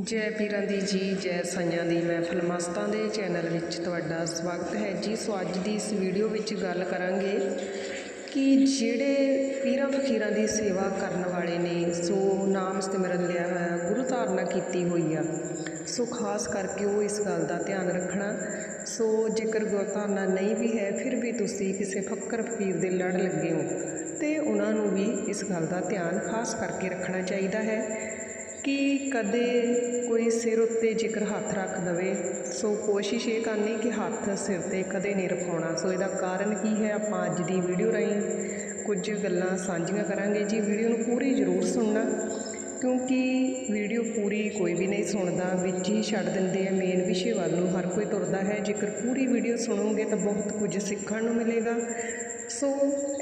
ਜੈ ਪੀਰਾਂ ਦੀ ਜੀ, ਜੈ ਸਾਈਆਂ ਦੀ ਮਹਿਫਲ ਮਸਤਾਂ ਦੇ ਚੈਨਲ ਵਿੱਚ ਤੁਹਾਡਾ ਸਵਾਗਤ ਹੈ ਜੀ। ਸੋ ਅੱਜ ਦੀ ਇਸ ਵੀਡੀਓ ਵਿੱਚ ਗੱਲ ਕਰਾਂਗੇ ਕਿ ਜਿਹੜੇ ਪੀਰਾਂ ਫਕੀਰਾਂ ਦੀ ਸੇਵਾ ਕਰਨ ਵਾਲੇ ਨੇ, ਸੋ ਨਾਮ ਸਿਮਰਨ ਲਿਆ ਹੋਇਆ, ਗੁਰੂ ਧਾਰਨਾ ਕੀਤੀ ਹੋਈ ਆ। ਸੋ ਖਾਸ ਕਰਕੇ ਉਹ ਇਸ ਗੱਲ ਦਾ ਧਿਆਨ ਰੱਖਣਾ। ਸੋ ਜੇਕਰ ਗੁਰੂ ਧਾਰਨਾ ਨਹੀਂ ਵੀ ਹੈ, ਫਿਰ ਵੀ ਤੁਸੀਂ ਕਿਸੇ ਫੱਕਰ ਫਕੀਰ ਦੇ ਲੜ ਲੱਗੇ ਹੋ ਤੇ ਉਹਨਾਂ ਨੂੰ ਵੀ ਇਸ ਗੱਲ ਦਾ ਧਿਆਨ ਖਾਸ ਕਰਕੇ ਰੱਖਣਾ ਚਾਹੀਦਾ ਹੈ। ਕਿ ਕਦੇ ਕੋਈ ਸਿਰ ਉੱਤੇ ਜੇਕਰ ਹੱਥ ਰੱਖ ਦਵੇ, ਸੋ ਕੋਸ਼ਿਸ਼ ਇਹ ਕਰਨੀ ਕਿ ਹੱਥ ਸਿਰ ਤੇ ਕਦੇ ਨਹੀਂ ਰਖਾਉਣਾ। ਸੋ ਇਹਦਾ ਕਾਰਨ ਕੀ ਹੈ? ਆਪਾਂ ਅੱਜ ਦੀ ਵੀਡੀਓ ਰਾਹੀਂ ਕੁਝ ਗੱਲਾਂ ਸਾਂਝੀਆਂ ਕਰਾਂਗੇ। ਜੀ, ਵੀਡੀਓ ਨੂੰ ਪੂਰੀ ਜ਼ਰੂਰ ਸੁਣਨਾ, ਕਿਉਂਕਿ ਵੀਡੀਓ ਪੂਰੀ ਕੋਈ ਵੀ ਨਹੀਂ ਸੁਣਦਾ, ਵਿੱਚ ਹੀ ਛੱਡ ਦਿੰਦੇ ਆ। ਮੇਨ ਵਿਸ਼ੇ ਵੱਲ ਨੂੰ ਹਰ ਕੋਈ ਤੁਰਦਾ ਹੈ। ਜੇਕਰ ਪੂਰੀ ਵੀਡੀਓ ਸੁਣੋਗੇ ਤਾਂ ਬਹੁਤ ਕੁਝ ਸਿੱਖਣ ਨੂੰ ਮਿਲੇਗਾ। ਸੋ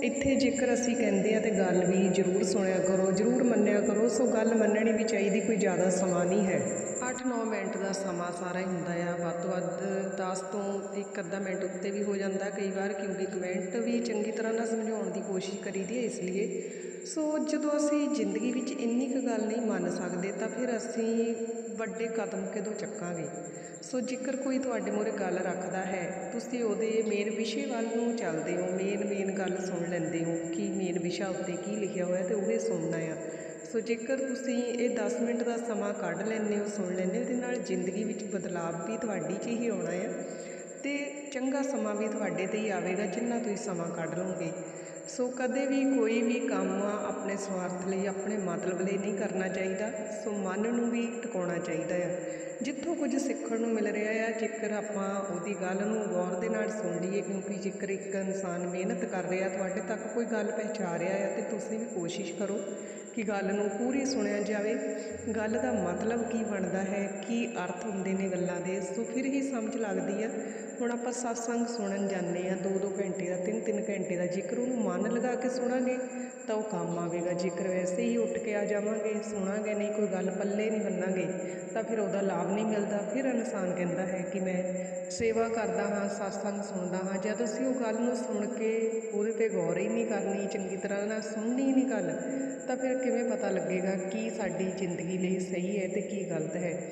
ਇੱਥੇ ਜੇਕਰ ਅਸੀਂ ਕਹਿੰਦੇ ਆ ਤੇ ਗੱਲ ਵੀ ਜ਼ਰੂਰ ਸੁਣਿਆ ਕਰੋ, ਜ਼ਰੂਰ ਮੰਨਿਆ ਕਰੋ, ਸੋ ਗੱਲ ਮੰਨਣੀ ਵੀ ਚਾਹੀਦੀ, ਕੋਈ ਜ਼ਿਆਦਾ ਸਮਾਂ ਨਹੀਂ ਹੈ। 8-9 ਮਿੰਟ ਦਾ ਸਮਾਂ ਸਾਰਾ ਹੀ ਹੁੰਦਾ ਆ। ਵੱਧ ਤੋਂ ਵੱਧ 10 ਤੋਂ ਇੱਕ ਅੱਧਾ ਮਿੰਟ ਉੱਤੇ ਵੀ ਹੋ ਜਾਂਦਾ। ਕਈ ਵਾਰ ਕਿਉਂਕਿ ਕਮੈਂਟ ਵੀ ਚੰਗੀ ਤਰ੍ਹਾਂ ਨਾਲ ਸਮਝਾਉਣ ਦੀ ਕੋਸ਼ਿਸ਼ ਕਰੀਦੀ ਹੈ ਇਸ ਲਈ ਸੋ ਜਦੋਂ ਅਸੀਂ ਜ਼ਿੰਦਗੀ ਵਿੱਚ ਇੰਨੀ ਕੁ ਗੱਲ ਨਹੀਂ ਮੰਨ ਸਕਦੇ, ਤਾਂ ਫਿਰ ਅਸੀਂ ਵੱਡੇ ਕਦਮ ਕਦੋਂ ਚੱਕਾਂਗੇ? ਸੋ ਜੇਕਰ ਕੋਈ ਤੁਹਾਡੇ ਮੂਹਰੇ ਗੱਲ ਰੱਖਦਾ ਹੈ, ਤੁਸੀਂ ਉਹਦੇ ਮੇਨ ਵਿਸ਼ੇ ਵੱਲ ਨੂੰ ਚੱਲਦੇ ਹੋ ਮੇਨ ਮੇਨ ਗੱਲ ਸੁਣ ਲੈਂਦੇ ਹੋ, ਕਿ ਮੇਨ ਵਿਸ਼ਾ ਉੱਤੇ ਕੀ ਲਿਖਿਆ ਹੋਇਆ ਤੇ ਉਹ ਸੁਣਨਾ ਆ। ਸੋ ਜੇਕਰ ਤੁਸੀਂ ਇਹ 10 ਮਿੰਟ ਦਾ ਸਮਾਂ ਕੱਢ ਲੈਂਦੇ ਹੋ, ਸੁਣ ਲੈਂਦੇ ਹੋ, ਇਹਦੇ ਨਾਲ ਜ਼ਿੰਦਗੀ ਵਿੱਚ ਬਦਲਾਅ ਵੀ ਤੁਹਾਡੀ 'ਚ ਹੀ ਆਉਣਾ ਆ ਤੇ ਚੰਗਾ ਸਮਾਂ ਵੀ ਤੁਹਾਡੇ ਤੇ ਹੀ ਆਵੇਗਾ, ਜਿੰਨਾ ਤੁਸੀਂ ਸਮਾਂ ਕੱਢ ਲਓਗੇ। ਸੋ ਕਦੇ ਵੀ ਕੋਈ ਵੀ ਕੰਮ ਆਪਣੇ ਸਵਾਰਥ ਲਈ, ਆਪਣੇ ਮਤਲਬ ਲਈ ਨਹੀਂ ਕਰਨਾ ਚਾਹੀਦਾ। ਸੋ ਮਨ ਨੂੰ ਵੀ ਟਿਕਾਉਣਾ ਚਾਹੀਦਾ ਆ। ਜਿੱਥੋਂ ਕੁਝ ਸਿੱਖਣ ਨੂੰ ਮਿਲ ਰਿਹਾ ਆ, ਜੇਕਰ ਆਪਾਂ ਉਹਦੀ ਗੱਲ ਨੂੰ ਗੌਰ ਦੇ ਨਾਲ ਸੁਣ ਲਈਏ, ਕਿਉਂਕਿ ਜੇਕਰ ਇੱਕ ਇਨਸਾਨ ਮਿਹਨਤ ਕਰ ਰਿਹਾ, ਤੁਹਾਡੇ ਤੱਕ ਕੋਈ ਗੱਲ ਪਹੁੰਚਾ ਰਿਹਾ ਆ, ਤੇ ਤੁਸੀਂ ਵੀ ਕੋਸ਼ਿਸ਼ ਕਰੋ ਕਿ ਗੱਲ ਨੂੰ ਪੂਰੀ ਸੁਣਿਆ ਜਾਵੇ। ਗੱਲ ਦਾ ਮਤਲਬ ਕੀ ਬਣਦਾ ਹੈ, ਕੀ ਅਰਥ ਹੁੰਦੇ ਨੇ ਗੱਲਾਂ ਦੇ, ਸੋ ਫਿਰ ਹੀ ਸਮਝ ਲੱਗਦੀ ਆ। ਹੁਣ ਆਪਾਂ satsang ਸੁਣਨ ਜਾਂਦੇ ਆ 2-2 ਘੰਟੇ ਦਾ 3-3 ਘੰਟੇ ਦਾ, ਜੇਕਰ ਉਹਨੂੰ ਮਨ ਲਗਾ ਕੇ ਸੁਣਾਂਗੇ ਤਾਂ ਉਹ ਕੰਮ ਆਵੇਗਾ। ਜੇਕਰ ਵੈਸੇ ਹੀ ਉੱਠ ਕੇ ਆ ਜਾਵਾਂਗੇ, ਸੁਣਾਂਗੇ, ਨਹੀਂ ਕੋਈ ਗੱਲ ਪੱਲੇ ਨਹੀਂ ਬੰਨਾਂਗੇ, ਤਾਂ ਫਿਰ ਉਹਦਾ ਲਾਭ ਨਹੀਂ ਮਿਲਦਾ। ਫਿਰ ਇਨਸਾਨ ਕਹਿੰਦਾ ਹੈ ਕਿ ਮੈਂ ਸੇਵਾ ਕਰਦਾ ਹਾਂ satsang ਸੁਣਦਾ ਹਾਂ। ਜਦ ਅਸੀਂ ਉਹ ਗੱਲ ਨੂੰ ਸੁਣ ਕੇ ਉਹਦੇ ਤੇ ਗੌਰ ਹੀ ਨਹੀਂ ਕਰਨੀ, ਚੰਗੀ ਤਰ੍ਹਾਂ ਨਾਲ ਸੁਣਨੀ ਨਹੀਂ ਗੱਲ, ਤਾਂ ਫਿਰ ਕਿਵੇਂ ਪਤਾ ਲੱਗੇਗਾ ਕੀ ਸਾਡੀ ਜ਼ਿੰਦਗੀ ਲਈ ਸਹੀ ਹੈ ਤੇ ਕੀ ਗਲਤ ਹੈ?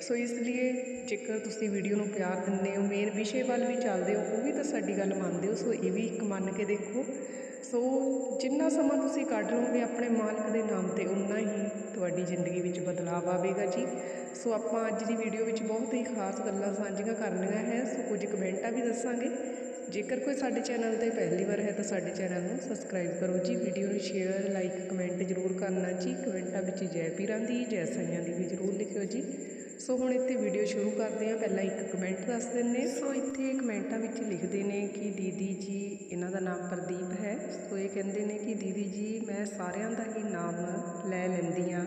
ਸੋ ਇਸ ਲਈ ਜੇਕਰ ਤੁਸੀਂ ਵੀਡੀਓ ਨੂੰ ਪਿਆਰ ਦਿੰਦੇ ਹੋ, ਮੇਨ ਵਿਸ਼ੇ ਵੱਲ ਵੀ ਚੱਲਦੇ ਹੋ, ਉਹ ਵੀ ਤਾਂ ਸਾਡੀ ਗੱਲ ਮੰਨਦੇ ਹੋ। ਸੋ ਇਹ ਵੀ ਇੱਕ ਮੰਨ ਕੇ ਦੇਖੋ ਸੋ ਜਿੰਨਾ ਸਮਾਂ ਤੁਸੀਂ ਕੱਢ ਲਓਗੇ ਆਪਣੇ ਮਾਲਕ ਦੇ ਨਾਮ ਤੇ ਉਨਾ ਹੀ ਤੁਹਾਡੀ ਜ਼ਿੰਦਗੀ ਵਿੱਚ ਬਦਲਾਅ ਆਵੇਗਾ ਜੀ। ਸੋ ਆਪਾਂ ਅੱਜ ਦੀ ਵੀਡੀਓ ਵਿੱਚ ਬਹੁਤ ਹੀ ਖਾਸ ਗੱਲਾਂ ਸਾਂਝੀਆਂ ਕਰਨੀਆਂ ਹੈ। ਸੋ ਕੁਝ ਕਮੈਂਟਾਂ ਵੀ ਦੱਸਾਂਗੇ। ਜੇਕਰ ਕੋਈ ਸਾਡੇ ਚੈਨਲ ਤੇ ਪਹਿਲੀ ਵਾਰ ਹੈ ਤਾਂ ਸਾਡੇ ਚੈਨਲ ਨੂੰ ਸਬਸਕ੍ਰਾਈਬ ਕਰੋ ਜੀ। ਵੀਡੀਓ ਨੂੰ ਸ਼ੇਅਰ ਲਾਈਕ ਕਮੈਂਟ ਜ਼ਰੂਰ ਕਰਨਾ ਜੀ। ਕਮੈਂਟਾਂ ਵਿੱਚ ਜੈ ਪੀਰਾਂ ਦੀ, ਜੈ ਸਾਈਆਂ ਦੀ ਵੀ ਜ਼ਰੂਰ ਲਿਖਿਓ ਜੀ। ਸੋ ਹੁਣ ਇੱਥੇ ਵੀਡੀਓ ਸ਼ੁਰੂ ਕਰਦੇ ਹਾਂ। ਪਹਿਲਾਂ ਇੱਕ ਕਮੈਂਟ ਦੱਸ ਦਿੰਨੇ ਸੋ ਇੱਥੇ ਕਮੈਂਟਾਂ ਵਿੱਚ ਲਿਖਦੇ ਨੇ ਕਿ ਦੀਦੀ ਜੀ, ਇਹਨਾਂ ਦਾ ਨਾਮ ਪ੍ਰਦੀਪ ਹੈ। ਸੋ ਇਹ ਕਹਿੰਦੇ ਨੇ ਕਿ ਦੀਦੀ ਜੀ, ਮੈਂ ਸਾਰਿਆਂ ਦਾ ਹੀ ਨਾਮ ਲੈ ਲੈਂਦੀ ਹਾਂ।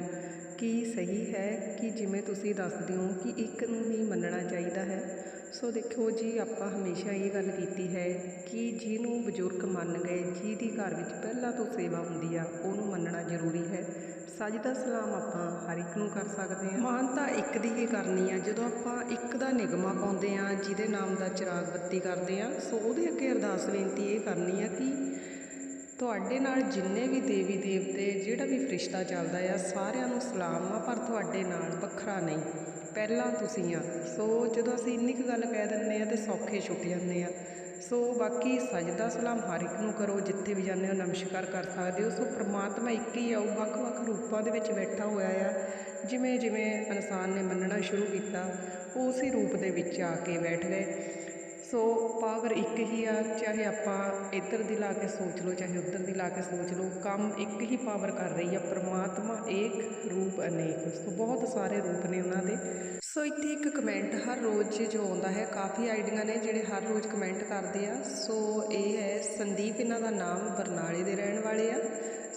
ਕੀ ਸਹੀ ਹੈ ਕਿ ਜਿਵੇਂ ਤੁਸੀਂ ਦੱਸਦੇ ਹੋ ਕਿ ਇੱਕ ਨੂੰ ਹੀ ਮੰਨਣਾ ਚਾਹੀਦਾ ਹੈ? ਸੋ ਦੇਖੋ ਜੀ, ਆਪਾਂ ਹਮੇਸ਼ਾ ਇਹ ਗੱਲ ਕੀਤੀ ਹੈ ਕਿ ਜਿਹਨੂੰ ਬਜ਼ੁਰਗ ਮੰਨ ਗਏ, ਜਿਹਦੀ ਘਰ ਵਿੱਚ ਪਹਿਲਾਂ ਤੋਂ ਸੇਵਾ ਹੁੰਦੀ ਆ, ਉਹਨੂੰ ਮੰਨਣਾ ਜ਼ਰੂਰੀ ਹੈ। ਸਜਦਾ ਸਲਾਮ ਆਪਾਂ ਹਰ ਇੱਕ ਨੂੰ ਕਰ ਸਕਦੇ ਹਾਂ। ਮਾਨਤਾ ਇੱਕ ਦੀ ਹੀ ਕਰਨੀ ਆ। ਜਦੋਂ ਆਪਾਂ ਇੱਕ ਦਾ ਨਿਗਮਾ ਪਾਉਂਦੇ ਆ ਜਿਹਦੇ ਨਾਮ ਦਾ ਚਿਰਾਗ ਬੱਤੀ ਕਰਦੇ ਆ ਸੋ ਉਹਦੇ ਅੱਗੇ ਅਰਦਾਸ ਬੇਨਤੀ ਇਹ ਕਰਨੀ ਆ ਕਿ ਤੁਹਾਡੇ ਨਾਲ ਜਿੰਨੇ ਵੀ ਦੇਵੀ ਦੇਵਤੇ, ਜਿਹੜਾ ਵੀ ਫਰਿਸ਼ਤਾ ਚੱਲਦਾ ਆ, ਸਾਰਿਆਂ ਨੂੰ ਸਲਾਮ ਆ, ਪਰ ਤੁਹਾਡੇ ਨਾਲ ਵੱਖਰਾ ਨਹੀਂ। ਪਹਿਲਾਂ ਤੁਸੀਂ ਆ। ਸੋ ਜਦੋਂ ਅਸੀਂ ਇੰਨੀ ਕੁ ਗੱਲ ਕਹਿ ਦਿੰਦੇ ਆ ਤੇ ਸੌਖੇ ਛੁੱਟ ਜਾਂਦੇ ਆ। ਸੋ ਬਾਕੀ ਸਜਦਾ ਸਲਾਮ ਹਰ ਇੱਕ ਨੂੰ ਕਰੋ, ਜਿੱਥੇ ਵੀ ਜਾਂਦੇ ਹੋ ਨਮਸਕਾਰ ਕਰ ਸਕਦੇ ਹੋ। ਸੋ ਪ੍ਰਮਾਤਮਾ ਇੱਕ ਹੀ ਆ, ਉਹ ਵੱਖ-ਵੱਖ ਰੂਪਾਂ ਦੇ ਵਿੱਚ ਬੈਠਾ ਹੋਇਆ ਆ। ਜਿਵੇਂ ਜਿਵੇਂ ਇਨਸਾਨ ਨੇ ਮੰਨਣਾ ਸ਼ੁਰੂ ਕੀਤਾ ਉਹ ਉਸੇ ਰੂਪ ਦੇ ਵਿੱਚ ਆ ਕੇ ਬੈਠ ਗਏ। ਸੋ ਪਾਵਰ ਇੱਕ ਹੀ ਆ, ਚਾਹੇ ਆਪਾਂ ਇੱਧਰ ਦੀ ਲਾ ਕੇ ਸੋਚ ਲਓ, ਚਾਹੇ ਉੱਧਰ ਦੀ ਲਾ ਕੇ ਸੋਚ ਲਓ, ਕੰਮ ਇੱਕ ਹੀ ਪਾਵਰ ਕਰ ਰਹੀ ਆ। ਪ੍ਰਮਾਤਮਾ ਏਕ ਰੂਪ ਅਨੇਕ। ਸੋ ਬਹੁਤ ਸਾਰੇ ਰੂਪ ਨੇ ਉਹਨਾਂ ਦੇ। ਸੋ ਇੱਥੇ ਇੱਕ ਕਮੈਂਟ ਹਰ ਰੋਜ਼ ਜੋ ਆਉਂਦਾ ਹੈ, ਕਾਫੀ ਆਈਡੀਆਂ ਨੇ ਜਿਹੜੇ ਹਰ ਰੋਜ਼ ਕਮੈਂਟ ਕਰਦੇ ਆ। ਸੋ ਇਹ ਹੈ ਸੰਦੀਪ ਇਹਨਾਂ ਦਾ ਨਾਮ ਬਰਨਾਲੇ ਦੇ ਰਹਿਣ ਵਾਲੇ ਆ।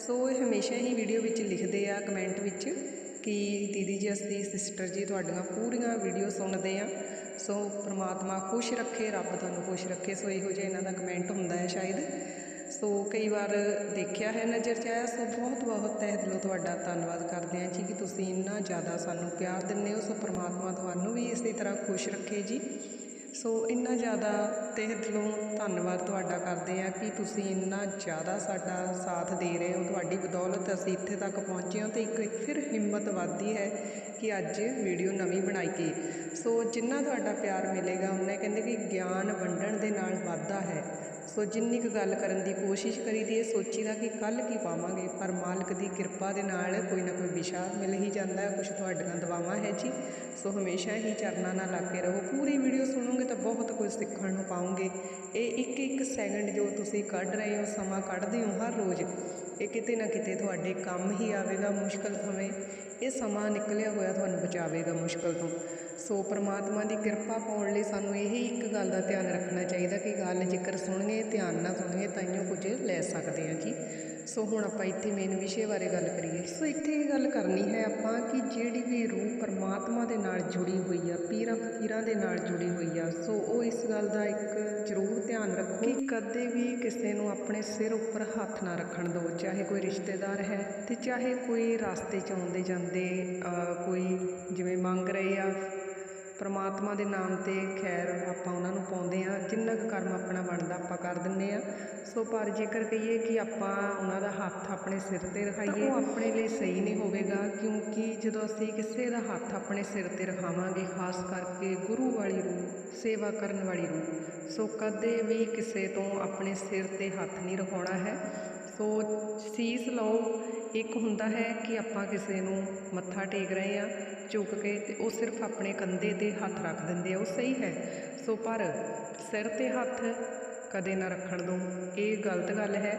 ਸੋ ਇਹ ਹਮੇਸ਼ਾ ਹੀ ਵੀਡੀਓ ਵਿੱਚ ਲਿਖਦੇ ਆ ਕਮੈਂਟ ਵਿੱਚ ਕਿ ਦੀਦੀ ਜੀ, ਅਸੀਂ ਸਿਸਟਰ ਜੀ ਤੁਹਾਡੀਆਂ ਪੂਰੀਆਂ ਵੀਡੀਓ ਸੁਣਦੇ ਆ। ਸੋ ਪ੍ਰਮਾਤਮਾ ਖੁਸ਼ ਰੱਖੇ, ਰੱਬ ਤੁਹਾਨੂੰ ਖੁਸ਼ ਰੱਖੇ। ਸੋ ਇਹੋ ਜਿਹਾ ਇਹਨਾਂ ਦਾ ਕਮੈਂਟ ਹੁੰਦਾ ਹੈ ਸ਼ਾਇਦ। ਸੋ ਕਈ ਵਾਰ ਦੇਖਿਆ ਹੈ, ਨਜ਼ਰ 'ਚ ਆਇਆ, ਸੋ ਬਹੁਤ ਬਹੁਤ ਤਹਿ ਦਿਲੋਂ ਤੁਹਾਡਾ ਧੰਨਵਾਦ ਕਰਦੇ ਹਾਂ ਜੀ ਕਿ ਤੁਸੀਂ ਇੰਨਾ ਜ਼ਿਆਦਾ ਸਾਨੂੰ ਪਿਆਰ ਦਿੰਦੇ ਹੋ, ਸੋ ਪ੍ਰਮਾਤਮਾ ਤੁਹਾਨੂੰ ਵੀ ਇਸੇ ਤਰ੍ਹਾਂ ਖੁਸ਼ ਰੱਖੇ ਜੀ। ਸੋ ਇੰਨਾ ਜ਼ਿਆਦਾ ਤਹਿ ਦਿਲੋਂ ਧੰਨਵਾਦ ਤੁਹਾਡਾ ਕਰਦੇ ਹਾਂ ਕਿ ਤੁਸੀਂ ਇੰਨਾ ਜ਼ਿਆਦਾ ਸਾਡਾ ਸਾਥ ਦੇ ਰਹੇ ਹੋ, ਤੁਹਾਡੀ ਬਦੌਲਤ ਅਸੀਂ ਇੱਥੇ ਤੱਕ ਪਹੁੰਚੇ ਹਾਂ ਤੇ ਇੱਕ ਫਿਰ ਹਿੰਮਤ ਵੱਧਦੀ ਹੈ ਕਿ ਅੱਜ ਵੀਡੀਓ ਨਵੀਂ ਬਣਾਈਏ ਸੋ ਜਿੰਨਾ ਤੁਹਾਡਾ ਪਿਆਰ ਮਿਲੇਗਾ, ਉਹਨੇ ਕਹਿੰਦੇ ਕਿ ਗਿਆਨ ਵੰਡਣ ਦੇ ਨਾਲ ਵਾਧਾ ਹੈ। ਸੋ ਜਿੰਨੀ ਕੁ ਗੱਲ ਕਰਨ ਦੀ ਕੋਸ਼ਿਸ਼ ਕਰੀਦੀ ਹੈ, ਸੋਚੀਦਾ ਕਿ ਕੱਲ ਕੀ ਪਾਵਾਂਗੇ, ਪਰ ਮਾਲਕ ਦੀ ਕਿਰਪਾ ਦੇ ਨਾਲ ਕੋਈ ਨਾ ਕੋਈ ਵਿਸ਼ਾ ਮਿਲ ਹੀ ਜਾਂਦਾ ਹੈ ਕੁਝ ਤੁਹਾਡੀਆਂ ਦਵਾਵਾਂ ਹੈ ਜੀ। ਸੋ ਹਮੇਸ਼ਾ ਹੀ ਚਰਨਾਂ ਨਾਲ ਲੱਗ ਕੇ ਰਹੋ। ਪੂਰੀ ਵੀਡੀਓ ਸੁਣੋਗੇ ਤਾਂ ਬਹੁਤ ਕੁਝ ਸਿੱਖਣ ਨੂੰ ਪਾਓਗੇ। ਇਹ ਇੱਕ ਇੱਕ ਸੈਕਿੰਡ ਜੋ ਤੁਸੀਂ ਕੱਢ ਰਹੇ ਹੋ, ਸਮਾਂ ਕੱਢਦੇ ਹੋ ਹਰ ਰੋਜ਼, ਇਹ ਕਿਤੇ ਨਾ ਕਿਤੇ ਤੁਹਾਡੇ ਕੰਮ ਹੀ ਆਵੇਗਾ ਮੁਸ਼ਕਲ ਸਮੇਂ ਇਹ ਸਮਾਂ ਨਿਕਲਿਆ ਹੋਇਆ ਤੁਹਾਨੂੰ ਬਚਾਵੇਗਾ ਮੁਸ਼ਕਲ ਤੋਂ। ਸੋ ਪ੍ਰਮਾਤਮਾ ਦੀ ਕਿਰਪਾ ਪਾਉਣ ਲਈ ਸਾਨੂੰ ਇਹ ਇੱਕ ਗੱਲ ਦਾ ਧਿਆਨ ਰੱਖਣਾ ਚਾਹੀਦਾ ਕਿ ਗੱਲ ਜੇਕਰ ਸੁਣੀਏ, ਧਿਆਨ ਨਾਲ ਸੁਣੀਏ ਤਾਈਓ ਕੁਝ ਲੈ ਸਕਦੇ ਹਾਂ ਜੀ। ਸੋ ਹੁਣ ਆਪਾਂ ਇੱਥੇ ਮੇਨ ਵਿਸ਼ੇ ਬਾਰੇ ਗੱਲ ਕਰੀਏ। ਸੋ ਇੱਥੇ ਇਹ ਗੱਲ ਕਰਨੀ ਹੈ ਆਪਾਂ ਕਿ ਜਿਹੜੀ ਵੀ ਰੂਹ ਪਰਮਾਤਮਾ ਦੇ ਨਾਲ ਜੁੜੀ ਹੋਈ ਆ, ਪੀਰਾਂ ਫਕੀਰਾਂ ਦੇ ਨਾਲ ਜੁੜੀ ਹੋਈ ਆ, ਸੋ ਉਹ ਇਸ ਗੱਲ ਦਾ ਇੱਕ ਜ਼ਰੂਰ ਧਿਆਨ ਰੱਖੋ ਕਿ ਕਦੇ ਵੀ ਕਿਸੇ ਨੂੰ ਆਪਣੇ ਸਿਰ ਉੱਪਰ ਹੱਥ ਨਾ ਰੱਖਣ ਦਿਓ, ਚਾਹੇ ਕੋਈ ਰਿਸ਼ਤੇਦਾਰ ਹੈ ਤੇ ਚਾਹੇ ਕੋਈ ਰਸਤੇ 'ਚ ਆਉਂਦੇ ਜਾਂਦੇ ਕੋਈ ਜਿਵੇਂ ਮੰਗ ਰਹੇ ਆ ਪਰਮਾਤਮਾ ਦੇ ਨਾਮ ਤੇ ਖੈਰ ਆਪਾਂ ਉਹਨਾਂ ਨੂੰ ਪਾਉਂਦੇ ਆ ਜਿੰਨਾ ਕੁ ਕਰਮ ਆਪਣਾ ਬਣਦਾ ਆਪਾਂ ਕਰ ਦਿੰਨੇ ਆ ਸੋ ਪਰ ਜੇਕਰ ਕਹੀਏ ਕਿ ਆਪਾਂ ਉਹਨਾਂ ਦਾ ਹੱਥ ਆਪਣੇ ਸਿਰ ਤੇ ਰਖਾਈਏ ਉਹ ਆਪਣੇ ਲਈ ਸਹੀ ਨਹੀਂ ਹੋਵੇਗਾ ਕਿਉਂਕਿ ਜਦੋਂ ਅਸੀਂ ਕਿਸੇ ਦਾ ਹੱਥ ਆਪਣੇ ਸਿਰ ਤੇ ਰਖਾਵਾਂਗੇ ਖਾਸ ਕਰਕੇ ਗੁਰੂ ਵਾਲੀ ਰੂਹ ਸੇਵਾ ਕਰਨ ਵਾਲੀ ਰੂਹ ਸੋ ਕਦੇ ਵੀ ਕਿਸੇ ਤੋਂ ਆਪਣੇ ਸਿਰ ਤੇ ਹੱਥ ਨਹੀਂ ਰਖਾਉਣਾ ਹੈ। ਸੋ ਸੀਸ ਲਓ। ਇੱਕ ਹੁੰਦਾ ਹੈ ਕਿ ਆਪਾਂ ਕਿਸੇ ਨੂੰ ਮੱਥਾ ਟੇਕ ਰਹੇ ਆ ਝੁਕ ਕੇ ਤੇ ਉਹ ਸਿਰਫ ਆਪਣੇ ਕੰਧੇ ਤੇ ਹੱਥ ਰੱਖ ਦਿੰਦੇ ਆ। ਉਹ ਸਹੀ ਹੈ। ਸੋ ਪਰ ਸਿਰ ਤੇ ਹੱਥ ਕਦੇ ਨਾ ਰੱਖਣ ਦੋ। ਇਹ ਗਲਤ ਗੱਲ ਹੈ।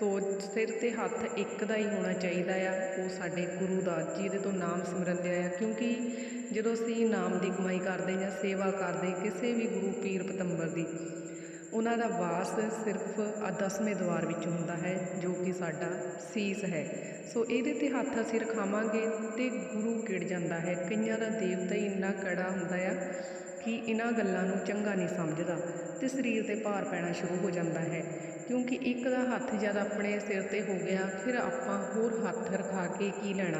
ਸੋ ਸਿਰ ਤੇ ਹੱਥ ਇੱਕ ਦਾ ਹੀ ਹੋਣਾ ਚਾਹੀਦਾ ਆ। ਉਹ ਸਾਡੇ ਗੁਰੂ ਦਾ, ਜਿਹਦੇ ਤੋਂ ਨਾਮ ਸਿਮਰਨ ਦਿਆ ਆ। ਕਿਉਂਕਿ ਜਦੋਂ ਅਸੀਂ ਨਾਮ ਦੀ ਕਮਾਈ ਕਰਦੇ ਜਾਂ ਸੇਵਾ ਕਰਦੇ ਕਿਸੇ ਵੀ ਗੁਰੂ ਪੀਰ ਪਤੰਬਰ ਦੀ ਉਹਨਾਂ ਦਾ ਵਾਸ ਸਿਰਫ ਆ ਦਸਵੇਂ ਦਵਾਰ ਵਿੱਚ ਹੁੰਦਾ ਹੈ, ਜੋ ਕਿ ਸਾਡਾ ਸੀਸ ਹੈ। ਸੋ ਇਹਦੇ ਤੇ ਹੱਥ ਅਸੀਂ ਰਖਾਵਾਂਗੇ ਤੇ ਗੁਰੂ ਕਿੜ ਜਾਂਦਾ ਹੈ। ਕਈਆਂ ਦਾ ਦੇਵਤਾ ਹੀ ਇੰਨਾ ਕੜਾ ਹੁੰਦਾ ਆ ਕਿ ਇਹਨਾਂ ਗੱਲਾਂ ਨੂੰ ਚੰਗਾ ਨਹੀਂ ਸਮਝਦਾ ਤੇ ਸਰੀਰ ਤੇ ਭਾਰ ਪੈਣਾ ਸ਼ੁਰੂ ਹੋ ਜਾਂਦਾ ਹੈ। ਕਿਉਂਕਿ ਇੱਕ ਦਾ ਹੱਥ ਜਦ ਆਪਣੇ ਸਿਰ ਤੇ ਹੋ ਗਿਆ, ਫਿਰ ਆਪਾਂ ਹੋਰ ਹੱਥ ਰਖਾ ਕੇ ਕੀ ਲੈਣਾ?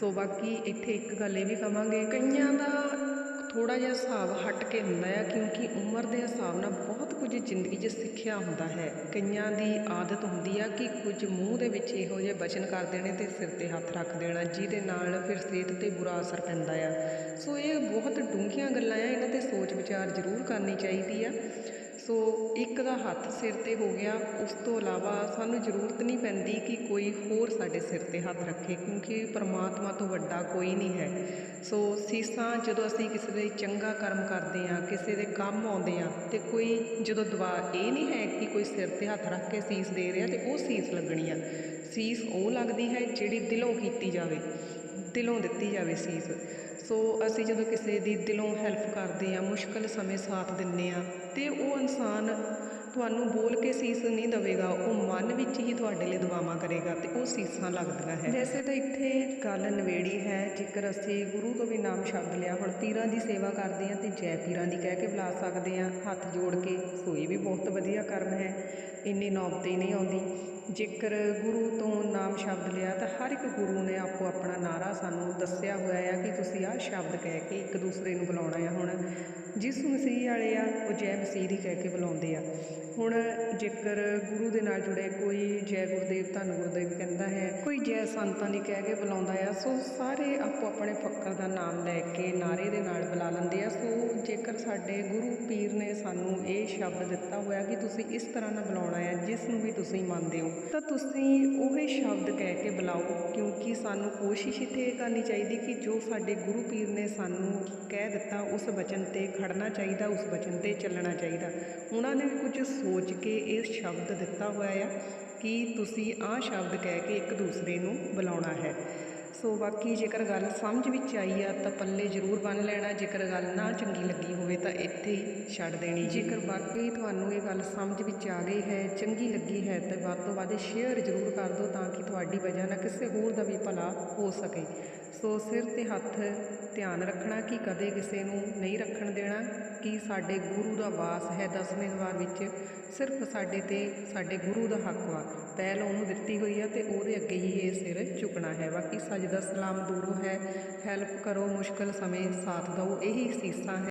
ਸੋ ਬਾਕੀ ਇੱਥੇ ਇੱਕ ਗੱਲ ਇਹ ਵੀ ਕਵਾਂਗੇ, ਕਈਆਂ ਦਾ ਥੋੜਾ ਜਿਹਾ ਹਿਸਾਬ ਹਟ ਕੇ ਹੁੰਦਾ ਆ, ਕਿਉਂਕਿ ਉਮਰ ਦੇ ਹਿਸਾਬ ਨਾਲ ਬਹੁਤ ਕੁਝ ਜ਼ਿੰਦਗੀ 'ਚ ਸਿੱਖਿਆ ਹੁੰਦਾ ਹੈ। ਕਈਆਂ ਦੀ ਆਦਤ ਹੁੰਦੀ ਆ ਕਿ ਕੁਝ ਮੂੰਹ ਦੇ ਵਿੱਚ ਇਹੋ ਜਿਹੇ ਬਚਨ ਕਰ ਦੇਣੇ ਤੇ ਸਿਰ ਤੇ ਹੱਥ ਰੱਖ ਦੇਣਾ, ਜਿਹਦੇ ਨਾਲ ਫਿਰ ਸਿਹਤ ਤੇ ਬੁਰਾ ਅਸਰ ਪੈਂਦਾ ਆ। ਸੋ ਇਹ ਬਹੁਤ ਡੂੰਘੀਆਂ ਗੱਲਾਂ ਆ, ਇਹਨਾਂ ਤੇ ਸੋਚ ਵਿਚਾਰ ਜ਼ਰੂਰ ਕਰਨੀ ਚਾਹੀਦੀ ਆ। ਸੋ ਇੱਕ ਦਾ ਹੱਥ ਸਿਰ ਤੇ ਹੋ ਗਿਆ, ਉਸ ਤੋਂ ਇਲਾਵਾ ਸਾਨੂੰ ਜ਼ਰੂਰਤ ਨਹੀਂ ਪੈਂਦੀ ਕਿ ਕੋਈ ਹੋਰ ਸਾਡੇ ਸਿਰ ਤੇ ਹੱਥ ਰੱਖੇ, ਕਿਉਂਕਿ ਪਰਮਾਤਮਾ ਤੋਂ ਵੱਡਾ ਕੋਈ ਨਹੀਂ ਹੈ। ਸੋ ਸੀਸਾਂ ਜਦੋਂ ਅਸੀਂ ਕਿਸੇ ਦੇ ਚੰਗਾ ਕਰਮ ਕਰਦੇ ਆ ਕਿਸੇ ਦੇ ਕੰਮ ਆਉਂਦੇ ਆ ਤੇ ਕੋਈ ਜਦੋਂ ਦੁਆ ਇਹ ਨਹੀਂ ਹੈ ਕਿ ਕੋਈ ਸਿਰ ਤੇ ਹੱਥ ਰੱਖ ਕੇ ਸੀਸ ਦੇ ਰਿਹਾ ਤੇ ਉਹ ਸੀਸ ਲੱਗਣੀ ਆ। ਸੀਸ ਉਹ ਲੱਗਦੀ ਹੈ ਜਿਹੜੀ ਦਿਲੋਂ ਕੀਤੀ ਜਾਵੇ, ਦਿਲੋਂ ਦਿੱਤੀ ਜਾਵੇ ਸੀਸ। ਸੋ ਅਸੀਂ ਜਦੋਂ ਕਿਸੇ ਦੀ ਦਿਲੋਂ ਹੈਲਪ ਕਰਦੇ ਆ ਮੁਸ਼ਕਲ ਸਮੇਂ ਸਾਥ ਦਿੰਨੇ ਆ ਤੇ ਉਹ ਇਨਸਾਨ ਤੁਹਾਨੂੰ ਬੋਲ ਕੇ ਸੀਸ ਨਹੀਂ ਦਵੇਗਾ, ਉਹ ਮਨ ਵਿੱਚ ਹੀ ਤੁਹਾਡੇ ਲਈ ਦੁਆਵਾਂ ਕਰੇਗਾ ਤੇ ਉਹ ਸੀਸਾਂ ਲੱਗਦੀਆਂ ਹੈ। ਵੈਸੇ ਤਾਂ ਇੱਥੇ ਗੱਲ ਨਵੇੜੀ ਹੈ, ਜੇਕਰ ਅਸੀਂ ਗੁਰੂ ਤੋਂ ਵੀ ਨਾਮ ਸ਼ਬਦ ਲਿਆ, ਹੁਣ ਪੀਰਾਂ ਦੀ ਸੇਵਾ ਕਰਦੇ ਹਾਂ ਤੇ ਜੈ ਪੀਰਾਂ ਦੀ ਕਹਿ ਕੇ ਬੁਲਾ ਸਕਦੇ ਹਾਂ, ਹੱਥ ਜੋੜ ਕੇ ਸੋ ਵੀ ਬਹੁਤ ਵਧੀਆ ਕਰਮ ਹੈ, ਇੰਨੀ ਨੌਬਤ ਨਹੀਂ ਆਉਂਦੀ। ਜੇਕਰ ਗੁਰੂ ਤੋਂ ਨਾਮ ਸ਼ਬਦ ਲਿਆ ਤਾਂ ਹਰ ਇੱਕ ਗੁਰੂ ਨੇ ਆਪੋ ਆਪਣਾ ਨਾਰਾ ਸਾਨੂੰ ਦੱਸਿਆ ਹੋਇਆ ਆ ਕਿ ਤੁਸੀਂ ਆਹ ਸ਼ਬਦ ਕਹਿ ਕੇ ਇੱਕ ਦੂਸਰੇ ਨੂੰ ਬੁਲਾਉਣਾ ਆ ਹੁਣ। ਜਿਸ ਮਸੀਹ ਵਾਲੇ ਆ, ਉਹ ਜੈ ਮਸੀਹ ਦੀ ਕਹਿ ਕੇ ਬੁਲਾਉਂਦੇ ਆ। ਹੁਣ ਜੇਕਰ ਗੁਰੂ ਦੇ ਨਾਲ ਜੁੜੇ, ਕੋਈ ਜੈ ਗੁਰਦੇਵ, ਧੰਨ ਗੁਰਦੇਵ ਕਹਿੰਦਾ ਹੈ, ਕੋਈ ਜੈ ਸੰਤਾਂ ਦੀ ਕਹਿ ਕੇ ਬੁਲਾਉਂਦਾ ਆ, ਸੋ ਸਾਰੇ ਆਪੋ ਆਪਣੇ ਫੱਕਰ ਦਾ ਨਾਮ ਲੈ ਕੇ ਨਾਰੇ ਦੇ ਨਾਲ ਬੁਲਾ ਲੈਂਦੇ ਆ। ਸੋ ਜੇਕਰ ਸਾਡੇ ਗੁਰੂ ਪੀਰ ਨੇ ਸਾਨੂੰ ਇਹ ਸ਼ਬਦ ਦਿੱਤਾ ਹੋਇਆ ਕਿ ਤੁਸੀਂ ਇਸ ਤਰ੍ਹਾਂ ਨਾਲ ਬੁਲਾਉਣਾ ਹੈ ਜਿਸ ਨੂੰ ਵੀ ਤੁਸੀਂ ਮੰਨਦੇ ਹੋ, ਤਾਂ ਤੁਸੀਂ ਉਹੀ ਸ਼ਬਦ ਕਹਿ ਕੇ ਬੁਲਾਓ, ਕਿਉਂਕਿ ਸਾਨੂੰ ਕੋਸ਼ਿਸ਼ ਇੱਥੇ ਇਹ ਕਰਨੀ ਚਾਹੀਦੀ ਕਿ ਜੋ ਸਾਡੇ ਗੁਰੂ ਪੀਰ ਨੇ ਸਾਨੂੰ ਕਹਿ ਦਿੱਤਾ, ਉਸ ਵਚਨ ਤੇ ਖੜਨਾ ਚਾਹੀਦਾ, ਉਸ ਵਚਨ ਤੇ ਚੱਲਣਾ ਚਾਹੀਦਾ। ਉਹਨਾਂ ਨੇ ਵੀ ਕੁਝ ਸੋਚ ਕੇ ਇਹ ਸ਼ਬਦ ਦਿੱਤਾ ਹੋਇਆ ਆ ਕਿ ਤੁਸੀਂ ਆਹ ਸ਼ਬਦ ਕਹਿ ਕੇ ਇੱਕ ਦੂਸਰੇ ਨੂੰ ਬੁਲਾਉਣਾ ਹੈ। ਸੋ ਬਾਕੀ ਜੇਕਰ ਗੱਲ ਸਮਝ ਵਿੱਚ ਆਈ ਆ, ਤਾਂ ਪੱਲੇ ਜ਼ਰੂਰ ਬੰਨ ਲੈਣਾ। ਜੇਕਰ ਗੱਲ ਨਾ ਚੰਗੀ ਲੱਗੀ ਹੋਵੇ, ਤਾਂ ਇੱਥੇ ਹੀ ਛੱਡ ਦੇਣੀ। ਜੇਕਰ ਵਾਕਈ ਤੁਹਾਨੂੰ ਇਹ ਗੱਲ ਸਮਝ ਵਿੱਚ ਆ ਗਈ ਹੈ, ਚੰਗੀ ਲੱਗੀ ਹੈ, ਤਾਂ ਵੱਧ ਤੋਂ ਵੱਧ ਸ਼ੇਅਰ ਜ਼ਰੂਰ ਕਰ ਦਿਓ ਤਾਂ ਕਿ ਤੁਹਾਡੀ ਵਜ੍ਹਾ ਨਾਲ ਕਿਸੇ ਹੋਰ ਦਾ ਵੀ ਭਲਾ ਹੋ ਸਕੇ। ਸੋ ਸਿਰ ਤੇ ਹੱਥ ਧਿਆਨ ਰੱਖਣਾ ਕਿ ਕਦੇ ਕਿਸੇ ਨੂੰ ਨਹੀਂ ਰੱਖਣ ਦੇਣਾ ਕਿ ਸਾਡੇ ਗੁਰੂ ਦਾ ਵਾਸ ਹੈ ਦਸਵੇਂ ਦਵਾਰ ਵਿੱਚ। ਸਿਰਫ ਸਾਡੇ ਤੇ ਸਾਡੇ ਗੁਰੂ ਦਾ ਹੱਕ ਵਾ। ਪਹਿਲ ਉਹਨੂੰ ਦਿੱਤੀ ਹੋਈ ਆ ਤੇ ਉਹਦੇ ਅੱਗੇ ਹੀ ਇਹ ਸਿਰ ਝੁਕਣਾ ਹੈ। ਬਾਕੀ ਸਜਦਾ ਸਲਾਮ ਦੂਰੋਂ ਹੈ। ਹੈਲਪ ਕਰੋ, ਮੁਸ਼ਕਲ ਸਮੇਂ ਸਾਥ ਦਿਓ। ਇਹੀ ਸੀਸਾਂ ਹੈ।